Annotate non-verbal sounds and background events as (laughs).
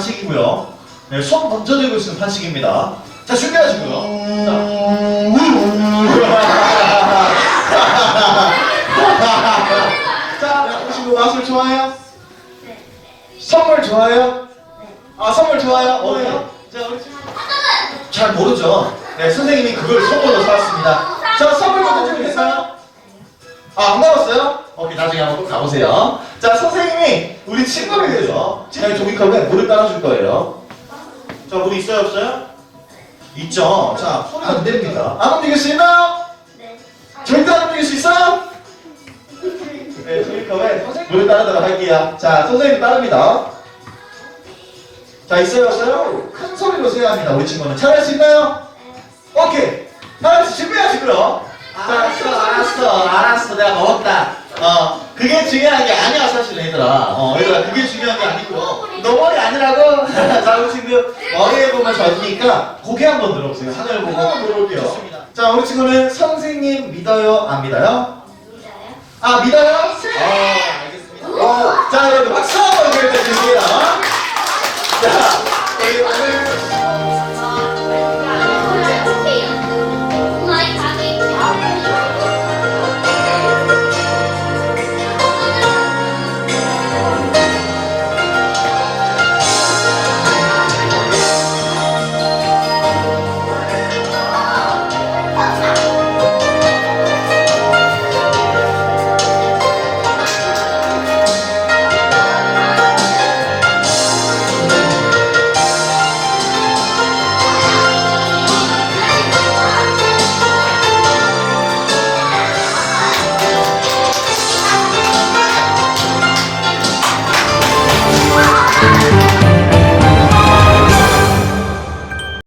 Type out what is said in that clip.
한식입니다. 자, 준비하시고요. 자, 자, 보시고 마술 좋아해요? 선물 좋아해요? 아, 선물 좋아요? 뭐예요? 자, 우리. 잘 모르죠. 네, 선생님이 그걸 선물로 사왔습니다. 자, 선물 먼저 준비됐어요? 아, 안 나왔어요? 오케이, 나중에 한번 꼭 가보세요. 자, 선생님이 우리 친구를 위해서 제 종이컵에 물을 따라줄 거예요. 자, 물 있어요, 없어요? 있죠. 자, 손이 안 됩니다. 안 움직일 수 있나요? 절대 안 움직일 수 있어요? 네, 종이컵에 물을 따르도록 할게요. 자, 선생님 따릅니다. 자, 있어요, 없어요? 큰 소리로 세야 합니다, 우리 친구는. 잘할 수 있나요? 오케이. 알았어, 준비하시 그럼. 알았어, 알았어, 알았어. 내가 먹었다. 어, 그게 중요한 게 아니야, 얘들아. 어, 얘들아, 그게 중요한 게 아니고. 너 머리 아니라고? (laughs) 자, 우리 친구 머리에 보면 젖으니까 고개 한번 들어보세요. 하늘 보고. 한번 들어볼게요. 자, 우리 친구는 선생님 믿어요, 안 믿어요? 아, 믿어요? 어, 알겠습니다. 어, 자, 여러분, 박수